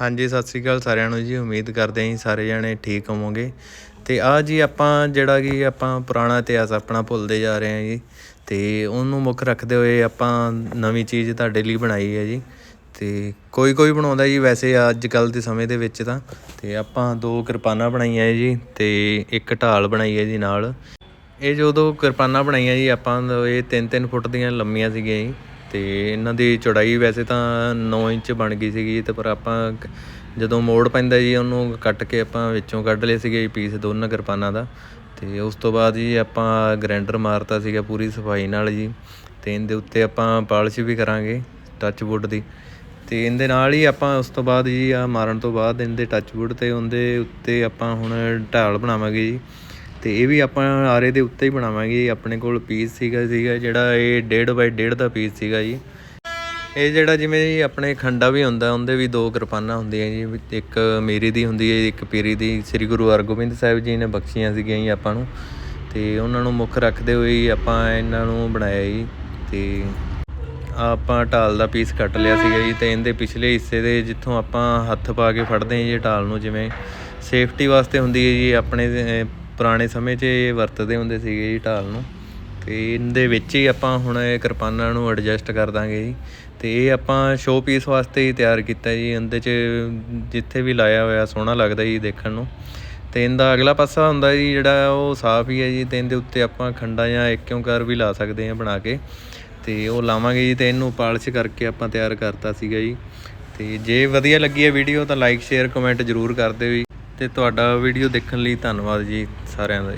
ਹਾਂਜੀ, ਸਤਿ ਸ੍ਰੀ ਅਕਾਲ ਸਾਰਿਆਂ ਨੂੰ ਜੀ। ਉਮੀਦ ਕਰਦੇ ਹਾਂ ਜੀ ਸਾਰੇ ਜਣੇ ਠੀਕ ਹੋਵੋਗੇ। ਤੇ ਆ ਜੀ ਆਪਾਂ ਜਿਹੜਾ ਕਿ ਆਪਾਂ ਪੁਰਾਣਾ ਇਤਿਹਾਸ ਆਪਣਾ ਭੁੱਲਦੇ ਜਾ ਰਹੇ ਹਾਂ ਜੀ। ਤੇ ਉਹਨੂੰ ਮੁੱਖ ਰੱਖਦੇ ਹੋਏ ਆਪਾਂ ਨਵੀਂ ਚੀਜ਼ ਤੁਹਾਡੇ ਲਈ ਬਣਾਈ ਹੈ ਜੀ। ਤੇ ਕੋਈ ਕੋਈ ਬਣਾਉਂਦਾ ਜੀ ਵੈਸੇ ਅੱਜ ਕੱਲ ਦੇ ਸਮੇਂ ਦੇ ਵਿੱਚ ਤਾਂ। ਤੇ ਆਪਾਂ ਦੋ ਕਿਰਪਾਨਾਂ ਬਣਾਈਆਂ ਹੈ ਜੀ ਤੇ ਇੱਕ ਢਾਲ ਬਣਾਈ ਹੈ ਜੀ ਨਾਲ। ਇਹ ਜਦੋਂ ਕਿਰਪਾਨਾਂ ਬਣਾਈਆਂ ਜੀ ਆਪਾਂ ਇਹ 3-3 ਫੁੱਟ ਦੀਆਂ ਲੰਮੀਆਂ ਸੀਗੀਆਂ ਜੀ। ਤੇ ਇਹਨਾਂ ਦੀ ਚੌੜਾਈ ਵੈਸੇ ਤਾਂ 9 ਇੰਚ ਬਣ ਗਈ ਸੀਗੀ ਤੇ ਪਰ ਆਪਾਂ ਜਦੋਂ ਮੋੜ ਪੈਂਦਾ ਜੀ, ਉਹਨੂੰ ਕੱਟ ਕੇ ਆਪਾਂ ਵਿੱਚੋਂ ਕੱਢ ਲਏ ਸੀਗੇ ਪੀਸ ਦੋਨਾਂ ਕਿਰਪਾਨਾਂ ਦਾ। ਤੇ ਉਸ ਤੋਂ ਬਾਅਦ ਜੀ ਆਪਾਂ ਗ੍ਰਾਈਂਡਰ ਮਾਰਤਾ ਸੀਗਾ ਪੂਰੀ ਸਫ਼ਾਈ ਨਾਲ ਜੀ ਤੇ ਇਹਦੇ ਉੱਤੇ ਆਪਾਂ ਪਾਲਿਸ਼ ਵੀ ਕਰਾਂਗੇ ਟੱਚ ਵੁੱਡ ਦੀ। ਤੇ ਇਹਦੇ ਨਾਲ ਹੀ ਆਪਾਂ ਉਸ ਤੋਂ ਬਾਅਦ ਜੀ ਆ ਮਾਰਨ ਤੋਂ ਬਾਅਦ ਇਹਦੇ ਟੱਚ ਵੁੱਡ ਤੇ ਉਹਦੇ ਉੱਤੇ ਆਪਾਂ ਹੁਣ ਢਾਲ ਬਣਾਵਾਂਗੇ ਜੀ। ਤੇ ਇਹ ਵੀ ਆਪਾਂ ਆਰੇ ਦੇ ਉੱਤੇ ਹੀ ਬਣਾਵਾਂਗੇ। ਆਪਣੇ ਕੋਲ ਪੀਸ ਸੀਗਾ ਸੀਗਾ ਜਿਹੜਾ ਇਹ 1.5 ਬਾਈ 1.5 ਦਾ ਪੀਸ ਸੀਗਾ ਜੀ। ਇਹ ਜਿਹੜਾ ਜਿਵੇਂ ਜੀ ਆਪਣੇ ਖੰਡਾ ਵੀ ਹੁੰਦਾ, ਉਹਦੇ ਵੀ ਦੋ ਕਿਰਪਾਨਾਂ ਹੁੰਦੀਆਂ ਜੀ। ਇੱਕ ਮੇਰੀ ਦੀ ਹੁੰਦੀ ਹੈ, ਇੱਕ ਪੀਰੀ ਦੀ। ਸ੍ਰੀ ਗੁਰੂ ਹਰਗੋਬਿੰਦ ਸਾਹਿਬ ਜੀ ਨੇ ਬਖਸ਼ੀਆਂ ਸੀਗੀਆਂ ਜੀ ਆਪਾਂ ਨੂੰ। ਤੇ ਉਹਨਾਂ ਨੂੰ ਮੁੱਖ ਰੱਖਦੇ ਹੋਏ ਆਪਾਂ ਇਹਨਾਂ ਨੂੰ ਬਣਾਇਆ ਜੀ। ਤੇ ਆਪਾਂ ਢਾਲ ਦਾ ਪੀਸ ਕੱਟ ਲਿਆ ਸੀਗਾ ਜੀ ਤੇ ਇਹਦੇ ਪਿਛਲੇ ਹਿੱਸੇ ਦੇ ਜਿੱਥੋਂ ਆਪਾਂ ਹੱਥ ਪਾ ਕੇ ਫੜਦੇ ਹਾਂ ਜੀ ਢਾਲ ਨੂੰ, ਜਿਵੇਂ ਸੇਫਟੀ ਵਾਸਤੇ ਹੁੰਦੀ ਹੈ ਜੀ। ਆਪਣੇ ਪੁਰਾਣੇ ਸਮੇਂ 'ਚ ਇਹ ਵਰਤਦੇ ਹੁੰਦੇ ਸੀਗੇ ਜੀ ਢਾਲ ਨੂੰ। ਤੇ ਇਹਦੇ ਵਿੱਚ ਹੀ ਆਪਾਂ ਹੁਣ ਇਹ ਕਿਰਪਾਨਾਂ ਨੂੰ ਐਡਜਸਟ ਕਰ ਦਾਂਗੇ ਜੀ। ਤੇ ਇਹ ਆਪਾਂ ਸ਼ੋਅ ਪੀਸ ਵਾਸਤੇ ਹੀ ਤਿਆਰ ਕੀਤਾ ਜੀ। ਇਹਦੇ 'ਚ ਜਿੱਥੇ ਵੀ ਲਾਇਆ ਹੋਇਆ ਸੋਹਣਾ ਲੱਗਦਾ ਜੀ ਦੇਖਣ ਨੂੰ। ਤੇ ਇਹਦਾ ਅਗਲਾ ਪਾਸਾ ਹੁੰਦਾ ਜੀ ਜਿਹੜਾ ਉਹ ਸਾਫ਼ ਹੀ ਹੈ ਜੀ ਤੇ ਇਹਦੇ ਉੱਤੇ ਆਪਾਂ ਖੰਡਾ ਜਾਂ ਇੱਕ ਓਂਕਾਰ ਵੀ ਲਾ ਸਕਦੇ ਹਾਂ ਬਣਾ ਕੇ। ਤੇ ਉਹ ਲਾਵਾਂਗੇ ਜੀ ਤੇ ਇਹਨੂੰ ਪਾਲਿਸ਼ ਕਰਕੇ ਆਪਾਂ ਤਿਆਰ ਕਰਤਾ ਸੀਗਾ ਜੀ। ਤੇ ਜੇ ਵਧੀਆ ਲੱਗੀ ਹੈ ਵੀਡੀਓ ਤਾਂ ਲਾਈਕ ਸ਼ੇਅਰ ਕਮੈਂਟ ਜ਼ਰੂਰ ਕਰ ਦਿਓ ਜੀ। ਅਤੇ ਤੁਹਾਡਾ ਵੀਡੀਓ ਦੇਖਣ ਲਈ ਧੰਨਵਾਦ ਜੀ ਸਾਰਿਆਂ ਦਾ